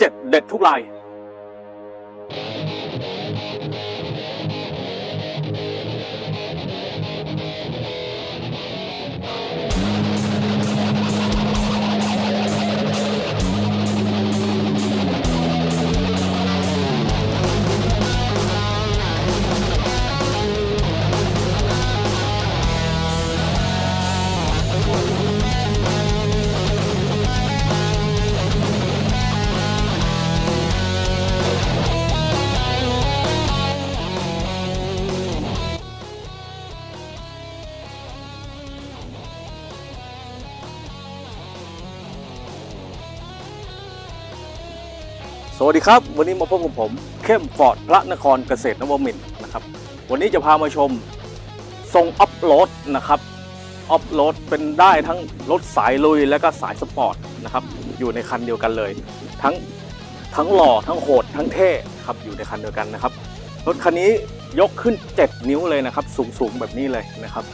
เจ็ดเด็ดทุกราย สวัสดีครับ วันนี้มาพบกับผมเข้มฟอร์ดพระนครเกษตรนวมินทร์นะครับ วันนี้จะพามาชมทรงอัพโหลดนะครับอัพโหลดเป็นได้ทั้งรถสายลุยและก็สายสปอร์ตนะครับอยู่ในคันเดียวกันเลย ทั้งทั้งหล่อทั้งโหดทั้งเท่ครับอยู่ในคันเดียวกันนะครับรถคันนี้ยกขึ้น 7 นิ้วเลยนะครับ สูงสูงๆแบบนี้เลยนะครับ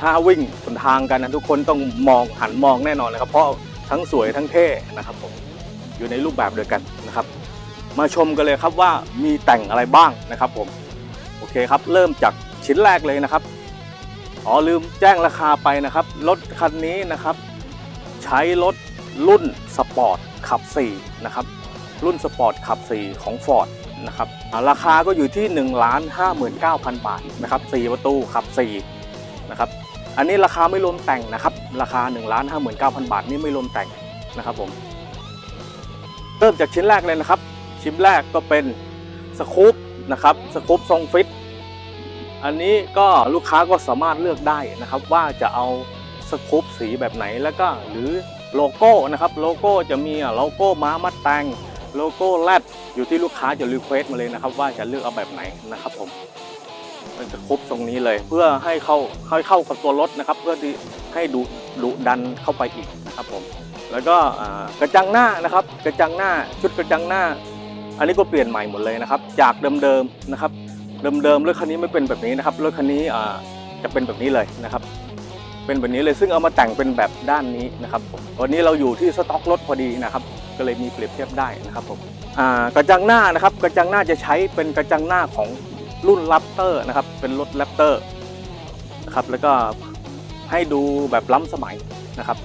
ถ้าวิ่งบนทางกันนะทุกคนต้องมองหันมองแน่นอนเลยครับ เพราะทั้งสวยทั้งเท่นะครับผม อยู่ในรูปแบบเดียวกันนะครับ มาชมกันเลยครับว่ามีแต่งอะไรบ้างนะครับผมโอเคครับเริ่มจากชิ้นแรกเลยนะครับอ๋อลืมแจ้งราคาไปนะครับรถคันนี้นะครับ ใช้รถรุ่นสปอร์ตขับ4นะครับรุ่นสปอร์ตขับ 4 ของ Ford นะครับราคาก็อยู่ที่ 1 5 9 0 0 0 บาทนะครับ4ประตูขับ4นะครับอันนี้ราคาไม่รวมแต่งนะครับ ราคา 1 5 9 0 0 0 บาทนี่ไม่รวมแต่งนะครับผม เริ่มจากชิ้นแรกเลยนะครับ ชิ้นแรกก็เป็นสกู๊ปนะครับสกู๊ปทรงฟิต อันนี้ก็ลูกค้าก็สามารถเลือกได้นะครับ ว่าจะเอาสกู๊ปสีแบบไหนแล้วก็หรือโลโก้นะครับโลโก้จะมีโลโก้ม้ามัดแตงโลโก้แรดอยู่ที่ลูกค้าจะรีเควสต์มาเลยนะครับ ว่าจะเลือกเอาแบบไหนนะครับผมมันจะครบตรงนี้เลย เพื่อให้เข้าให้เข้ากับตัวรถนะครับ เพื่อที่ให้ดุดุดันเข้าไปอีกนะครับผม แล้วก็กระจังหน้านะครับ กระจังหน้าชุดกระจังหน้า อันนี้ก็เปลี่ยนใหม่หมดเลยนะครับ จากเดิมๆนะครับ เดิมๆรถคันนี้ไม่เป็นแบบนี้นะครับรถคันนี้จะเป็นแบบนี้เลยนะครับ เป็นแบบนี้เลยซึ่งเอามาแต่งเป็นแบบด้านนี้นะครับวันนี้เราอยู่ที่สต็อกรถพอดีนะครับ ก็เลยมีเปรียบเทียบได้นะครับผมกระจังหน้านะครับ กระจังหน้าจะใช้เป็นกระจังหน้าของรุ่นแรปเตอร์นะครับ เป็นรถแรปเตอร์นะครับแล้วก็ให้ดูแบบล้ำสมัยนะครับ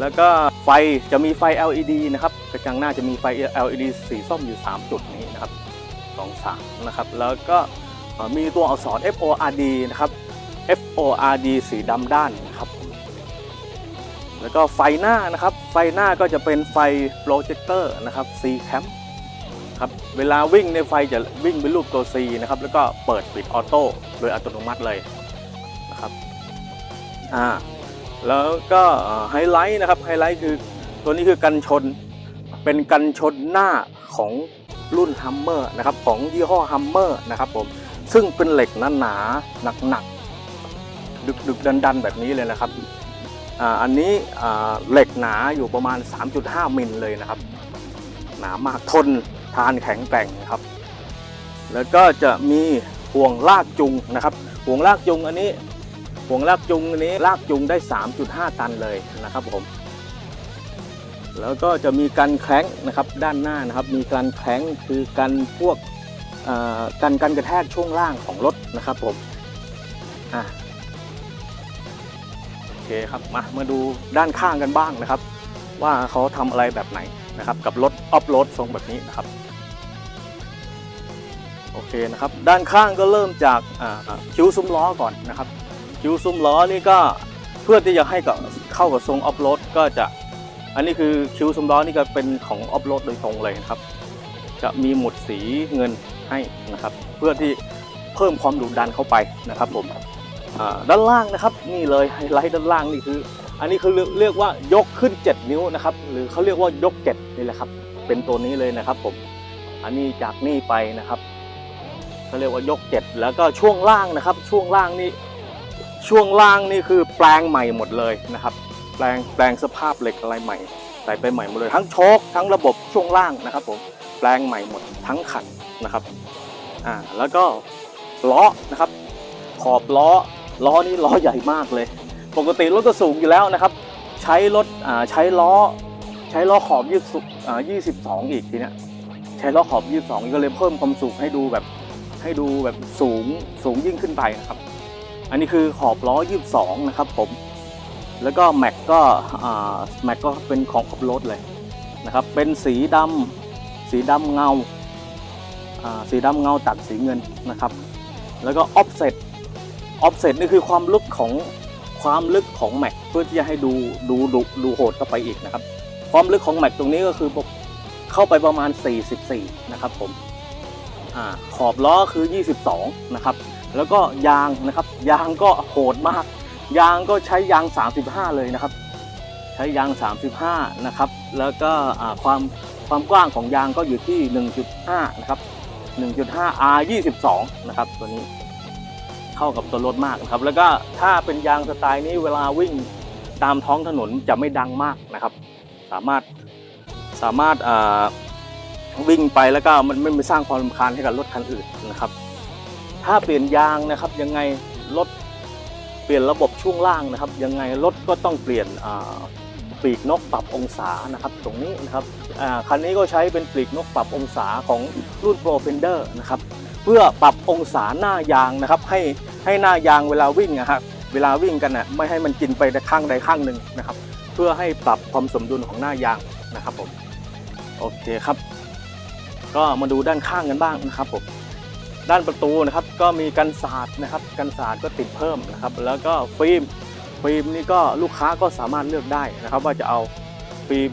แล้วก็ไฟจะมีไฟ LED นะครับกระจังหน้าจะมีไฟ LED สีส้มอยู่ 3 จุดนี้นะครับ2 3นะครับ แล้วก็มีตัวอักษร FORD นะครับ FORD สีดำด้านนะครับ แล้วก็ไฟหน้านะครับ ไฟหน้าก็จะเป็นไฟโปรเจคเตอร์นะครับ C cam ครับเวลาวิ่งในไฟจะวิ่งเป็นรูปตัว C นะครับ แล้วก็เปิดปิดออโต้โดยอัตโนมัติเลยนะครับอ่า แล้วก็ไฮไลท์นะครับไฮไลท์คือตัวนี้คือกันชน เป็นกันชนหน้าของรุ่นฮัมเมอร์นะครับของยี่ห้อฮัมเมอร์นะครับผมซึ่งเป็นเหล็กหนาๆหนักๆดึกดึกดันดันๆ แบบนี้เลยนะครับอ,อันนี้เหล็กหนาอยู่ประมาณ 3.5 มิลเลยนะครับ หนามากทนทานแข็งแกร่งนะครับ แล้วก็จะมีห่วงลากจุงนะครับ ห่วงลากจุงอันนี้ ห่วงลากจุงอันนี้ลากจุงได้ 3.5 ตันเลยนะครับผม แล้วก็จะมีการแคล้งนะครับด้านหน้านะครับ มีการแคล้งคือกันพวกอ่อกันกันกระแทกช่วงล่างของรถนะครับผมอะโอเคครับมามาดูด้านข้างกันบ้างนะครับ ว่าเขาทำอะไรแบบไหนนะครับ กับรถออฟโรดทรงแบบนี้นะครับโอเคนะครับ ด้านข้างก็เริ่มจากอ่าคิ้วซุ้มล้อก่อนนะครับ คิ้วซุ้มล้อนี่ก็เพื่อที่จะให้กับเข้ากับทรงออฟโรดก็จะอันนี้คือคิ้วซุ้มล้อนี่ก็เป็นของออฟโรดโดยตรงเลยนะครับ จะมีหมุดสีเงินให้นะครับ เพื่อที่เพิ่มความดุดันเข้าไปนะครับผมด้านล่างนะครับนี่เลยไฮไลท์ด้านล่างนี่คือ อันนี้คือเรียกเรียกว่ายกขึ้น 7 นิ้วนะครับ หรือเขาเรียกว่ายกเจ็ดนี่แหละครับ เป็นตัวนี้เลยนะครับผมอันนี้จากนี่ไปนะครับเขาเรียกว่ายกเจ็ดแล้วก็ช่วงล่างนะครับ ช่วงล่างนี่ ช่วงล่างนี่คือแปลงใหม่หมดเลยนะครับ แปลงแปลงสภาพเหล็กอะไรใหม่ใส่ไปใหม่หมดเลยทั้งโชคทั้งระบบช่วงล่างนะครับผมแปลงใหม่หมดทั้งคันนะครับอ่าแล้วก็ล้อนะครับ ขอบล้อล้อนี่ล้อใหญ่มากเลย ปกติรถก็สูงอยู่แล้วนะครับ ใช้รถอ่าใช้ล้อ ใช้ล้อขอบ20อ่า22อีกทีเนี้ยใช้ล้อขอบ22อีกก็เลยเพิ่มความสูงให้ดูแบบให้ดูแบบสูงสูงยิ่งขึ้นไปนะครับ อันนี้คือขอบล้อ 22 นะครับผม แล้วก็แม็กก็แม็กก็เป็นของขอบรถเลยนะครับ เป็นสีดำสีดำเงา สีดำเงาตัดสีเงินนะครับ แล้วก็ออฟเซตออฟเซตนี่คือความลึกของความลึกของแม็กเพื่อที่จะให้ดูดูดูดูโหดเข้าไปอีกนะครับ ความลึกของแม็กตรงนี้ก็คือเข้าไปประมาณ 44 นะครับผมอขอบล้อคือ 22 นะครับ แล้วก็ยางนะครับ ยางก็โหดมาก ยางก็ใช้ยาง 35 เลยนะครับ ใช้ยาง 35 นะครับ แล้วก็ความความกว้างของยางก็อยู่ที่ 1.5 นะครับ 1.5 R 22 นะครับ ตัวนี้เข้ากับตัวรถมากนะครับ แล้วก็ถ้าเป็นยางสไตล์นี้เวลาวิ่งตามท้องถนนจะไม่ดังมากนะครับ สามารถสามารถวิ่งไปแล้วก็มันไม่ไปสร้างความรำคาญให้กับรถคันอื่นนะครับ ถ้าเปลี่ยนยางนะครับยังไงรถเปลี่ยนระบบช่วงล่างนะครับ ยังไงรถก็ต้องเปลี่ยนปีกนกปรับองศานะครับ ตรงนี้นะครับคันนี้ก็ใช้เป็นปีกนกปรับองศาของรุ่น Pro Fender นะครับเพื่อปรับองศาหน้ายางนะครับ ให้ให้หน้ายางเวลาวิ่งนะครับเวลาวิ่งกันน่ะไม่ให้มันกินไปแต่ข้างใดข้างหนึ่งนะครับ เพื่อให้ปรับความสมดุลของหน้ายางนะครับผมโอเคครับ ก็มาดูด้านข้างกันบ้างนะครับผม ด้านประตูนะครับก็มีกันสาดนะครับกันสาดก็ติดเพิ่มนะครับ แล้วก็ฟิล์มฟิล์มนี่ก็ลูกค้าก็สามารถเลือกได้นะครับ ว่าจะเอาฟิล์ม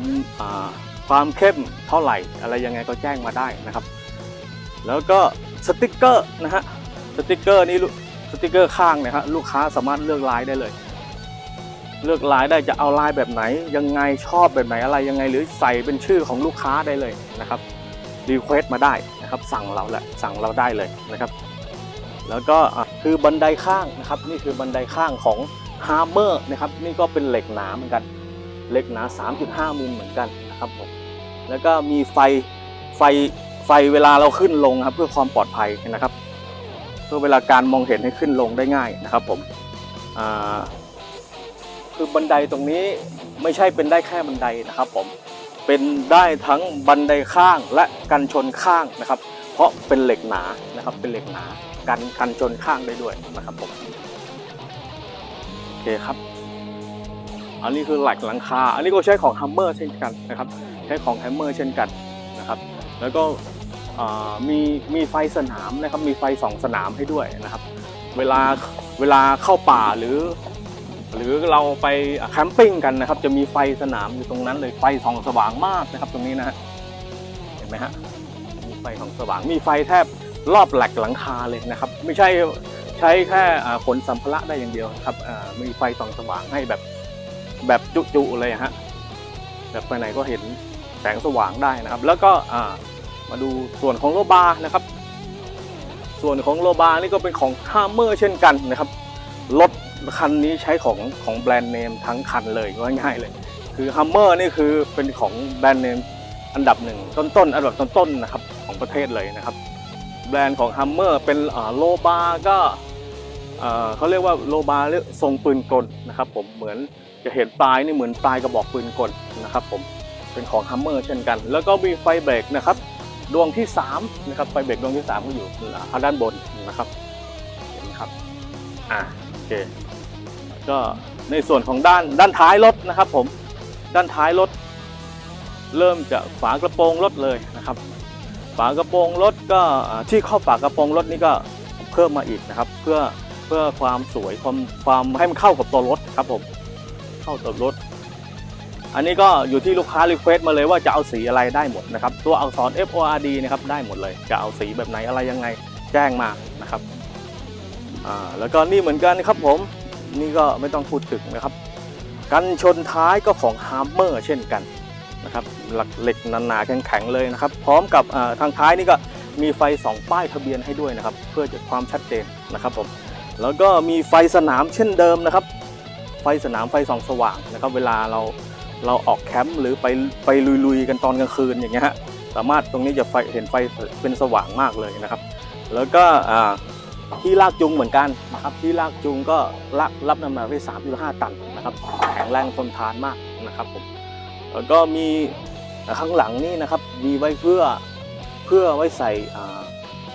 ความเข้มเท่าไหร่ อะไรยังไงก็แจ้งมาได้นะครับ แล้วก็สติกเกอร์นะฮะสติกเกอร์นี่สติกเกอร์ข้างเนะฮะลูกค้าสามารถเลือกลายได้เลย เลือกลายได้จะเอาลายแบบไหน ยังไงชอบแบบไหนอะไรยังไง หรือใส่เป็นชื่อของลูกค้าได้เลยนะครับ รีเควสมาได้นะครับสั่งเราแหละสั่งเราได้เลยนะครับ แล้วก็คือบันไดข้างนะครับ นี่คือบันไดข้างของฮาร์เมอร์นะครับนี่ก็เป็นเหล็กหนาเหมือนกันเหล็กหนา 3.5 มิลเหมือนกันนะครับผมแล้วก็มีไฟไฟไฟเวลาเราขึ้นลงครับเพื่อความปลอดภัยนะครับเพื่อเวลาการมองเห็นให้ขึ้นลงได้ง่ายนะครับผมคือบันไดตรงนี้ไม่ใช่เป็นได้แค่บันไดนะครับผม เป็นได้ทั้งบันไดข้างและกันชนข้างนะครับ เพราะเป็นเหล็กหนานะครับเป็นเหล็กหนากันกันชนข้างได้ด้วยนะครับผมโอเคครับ อันนี้คือหลักหลังคา อันนี้ก็ใช้ของฮัมเมอร์เช่นกันนะครับ ใช้ของฮัมเมอร์เช่นกันนะครับ แล้วก็มีมีไฟสนามนะครับ มีไฟสองสนามให้ด้วยนะครับ เวลาเวลาเข้าป่าหรือ หรือเราไปแคมปิ้งกันนะครับ จะมีไฟสนามอยู่ตรงนั้นเลยไฟส่องสว่างมากนะครับ ตรงนี้นะฮะเห็นไหมฮะมีไฟส่องสว่างมีไฟแทบรอบแหลกหลังคาเลยนะครับ ไม่ใช่ใช้แค่ขนสัมภาระได้อย่างเดียวนะครับมีไฟส่องสว่างให้แบบแบบจุๆเลยฮะแบบไปไหนก็เห็นแสงสว่างได้นะครับ แล้วก็มาดูส่วนของโลบาร์นะครับ ส่วนของโลบาร์นี่ก็เป็นของฮาร์เมอร์เช่นกันนะครับรถ คันนี้ใช้ของของแบรนด์เนมทั้งคันเลยง่ายๆเลย คือ Hummer นี่คือเป็นของแบรนด์เนมอันดับหนึ่งต้นๆอันดับต้นๆนะครับของประเทศเลยนะครับ แบรนด์ของ Hummer เป็นโลบาก็เอ่อเขาเรียกว่าโลบาเรียกทรงปืนกลนะครับ ผมเหมือนจะเห็นปลายนี่เหมือนปลายกระบอกปืนกลนะครับ ผมเป็นของ Hummer เช่นกัน แล้วก็มีไฟเบรกนะครับดวงที่3นะครับไฟเบรกดวงที่3ก็อยู่ทางด้านบนนะครับเห็นไหมครับอ่าโอเค ก็ในส่วนของด้านด้านท้ายรถนะครับ ผมด้านท้ายรถ เริ่มจากฝากระโปรงรถเลยนะครับ ฝากระโปรงรถก็ที่เข้าฝากระโปรงรถนี่ก็เพิ่มมาอีกนะครับ เพื่อเพื่อความสวยความความให้มันเข้ากับตัวรถครับผมเข้ากับรถ อันนี้ก็อยู่ที่ลูกค้ารีเควสมาเลยว่าจะเอาสีอะไรได้หมดนะครับตัวอักษร F O R D นะครับได้หมดเลย จะเอาสีแบบไหนอะไรยังไงแจ้งมานะครับอ่าแล้วก็นี่เหมือนกันครับผม นี่ก็ไม่ต้องพูดถึงนะครับ กันชนท้ายก็ของฮาร์เมอร์เช่นกันนะครับหลักเหล็กหนาๆแข็งๆเลยนะครับ พร้อมกับทางท้ายนี่ก็มีไฟสองป้ายทะเบียนให้ด้วยนะครับ เพื่อจะความชัดเจนนะครับผมแล้วก็มีไฟสนามเช่นเดิมนะครับ ไฟสนามไฟส่องสว่างนะครับ เวลาเราเราออกแคมป์หรือไปไปลุยๆกันตอนกลางคืนอย่างเงี้ยฮะสามารถตรงนี้จะไฟเห็นไฟเป็นสว่างมากเลยนะครับ แล้วก็ ที่ลากจูงเหมือนกันนะครับที่ลากจูงก็รับรับน้ำหนักได้3.5 ตันนะครับแข็งแรงทนทานมากนะครับผมแล้วก็มีข้างหลังนี่นะครับมีไว้เพื่อเพื่อไว้ใส่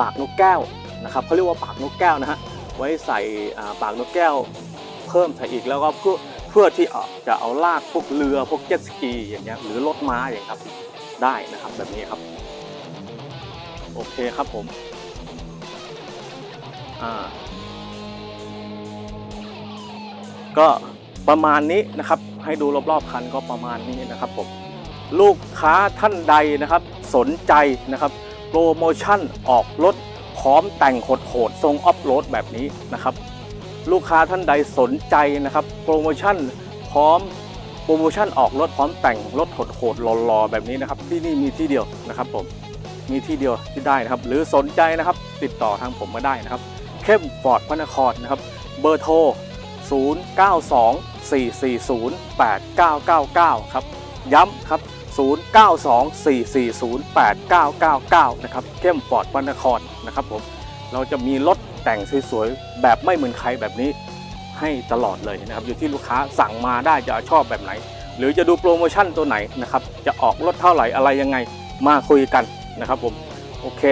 ปากนกแก้วนะครับเขาเรียกว่าปากนกแก้วนะฮะไว้ใส่ปากนกแก้ว เพิ่มใส่อีกแล้วก็เพื่อเพื่อที่จะเอาลากพวกเรือพวกเจ็ตสกีอย่างเงี้ยหรือรถม้าอย่างครับได้นะครับแบบนี้ครับโอเคครับผม ก็ประมาณนี้นะครับ ให้ดูรอบๆคันก็ประมาณนี้นะครับผมลูกค้าท่านใดนะครับ สนใจนะครับ โปรโมชั่นออกรถพร้อมแต่งโหดๆทรงออฟโรดแบบนี้นะครับ ลูกค้าท่านใดสนใจนะครับ โปรโมชั่นพร้อมโปรโมชั่นออกรถพร้อมแต่งรถโหดๆหล่อๆแบบนี้นะครับ ที่นี่มีที่เดียวนะครับผมมีที่เดียวที่ได้นะครับ หรือสนใจนะครับ ติดต่อทางผมมาได้นะครับ เข้มฟอร์ดพระนครนะครับ เบอร์โทร 0924408999 ครับ ย้ำครับ 0924408999 นะครับ เข้มฟอร์ดพระนครนะครับผม เราจะมีรถแต่งสวยๆ แบบไม่เหมือนใครแบบนี้ให้ตลอดเลยนะครับ อยู่ที่ลูกค้าสั่งมาได้จะชอบแบบไหน หรือจะดูโปรโมชั่นตัวไหนนะครับ จะออกรถเท่าไหร่อะไรยังไงมาคุยกันนะครับผม โอเค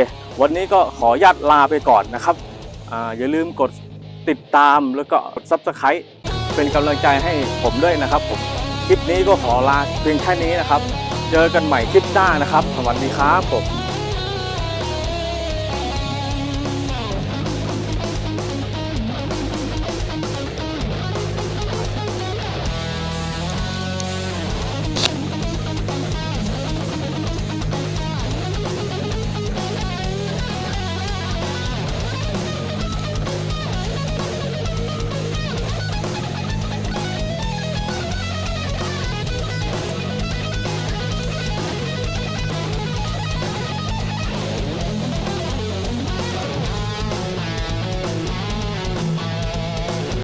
วันนี้ก็ขอญาตลาไปก่อนนะครับ อย่าลืมกดติดตามแล้วก็กด Subscribe เป็นกำลังใจให้ผมด้วยนะครับผมคลิปนี้ก็ขอลาเพียงแค่นี้นะครับ เจอกันใหม่คลิปหน้านะครับ สวัสดีครับผม